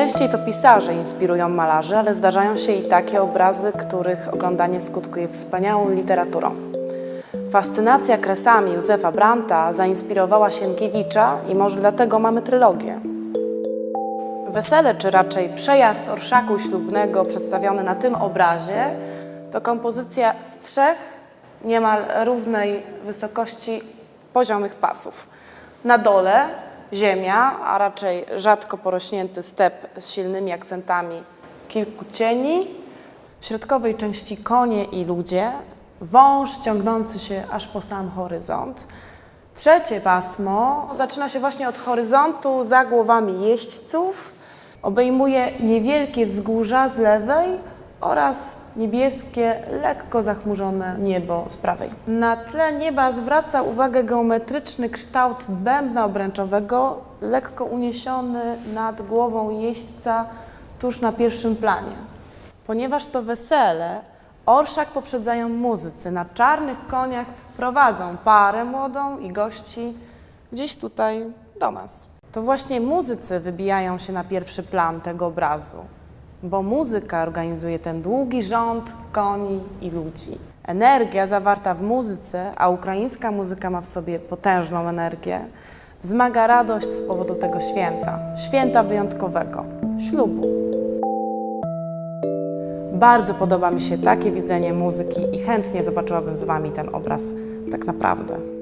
Najczęściej to pisarze inspirują malarzy, ale zdarzają się i takie obrazy, których oglądanie skutkuje wspaniałą literaturą. Fascynacja kresami Józefa Brandta zainspirowała Sienkiewicza i może dlatego mamy trylogię. Wesele, czy raczej przejazd orszaku ślubnego przedstawiony na tym obrazie, to kompozycja z trzech niemal równej wysokości poziomych pasów. Na dole ziemia, a raczej rzadko porośnięty step z silnymi akcentami kilku cieni. W środkowej części konie i ludzie, wąż ciągnący się aż po sam horyzont. Trzecie pasmo zaczyna się właśnie od horyzontu za głowami jeźdźców. Obejmuje niewielkie wzgórza z lewej oraz niebieskie, lekko zachmurzone niebo z prawej. Na tle nieba zwraca uwagę geometryczny kształt bębna obręczowego, lekko uniesiony nad głową jeźdźca tuż na pierwszym planie. Ponieważ to wesele, orszak poprzedzają muzycy. Na czarnych koniach prowadzą parę młodą i gości gdzieś tutaj do nas. To właśnie muzycy wybijają się na pierwszy plan tego obrazu, bo muzyka organizuje ten długi rząd koni i ludzi. Energia zawarta w muzyce, a ukraińska muzyka ma w sobie potężną energię, wzmaga radość z powodu tego święta, święta wyjątkowego, ślubu. Bardzo podoba mi się takie widzenie muzyki i chętnie zobaczyłabym z Wami ten obraz tak naprawdę.